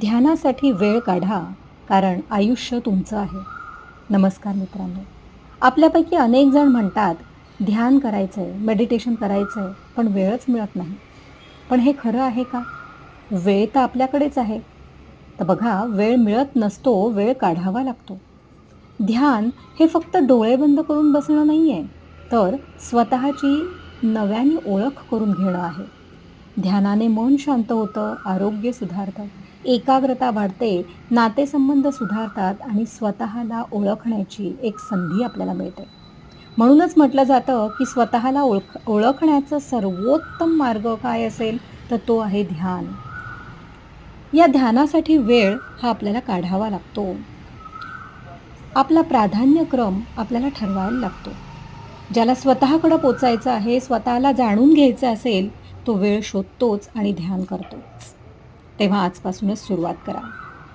ध्यानासाठी वेळ काढा कारण आयुष्य तुमचं आहे. नमस्कार मित्रांनो. आपल्यापैकी अनेक जण म्हणतात ध्यान करायचं आहे मेडिटेशन करायचं आहे पण वेळच मिळत नाही. पण हे खरं आहे का? वेळ तर आपल्याकडेच आहे. तर बघा वेळ मिळत नसतो वेळ काढावा लागतो. ध्यान हे फक्त डोळे बंद करून बसणं नाही आहे तर स्वतःची नव्याने ओळख करून घेणं आहे. ध्यानाने मन शांत होतं आरोग्य सुधारतं. एकाग्रता वाढते नातेसंबंध सुधारतात आणि स्वतःला ओळखण्याची एक संधी आपल्याला मिळते. म्हणूनच म्हटलं जातं की स्वतःला ओळख ओळखण्याचा सर्वोत्तम मार्ग काय असेल तर तो आहे ध्यान. या ध्यानासाठी वेळ हा आपल्याला काढावा लागतो. आपला प्राधान्यक्रम आपल्याला ठरवायला लागतो. ज्याला स्वतःकडं पोचायचं आहे स्वतःला जाणून घ्यायचं असेल तो वेळ शोधतोच आणि ध्यान करतोच. तेव्हा आजपासूनच सुरुवात करा.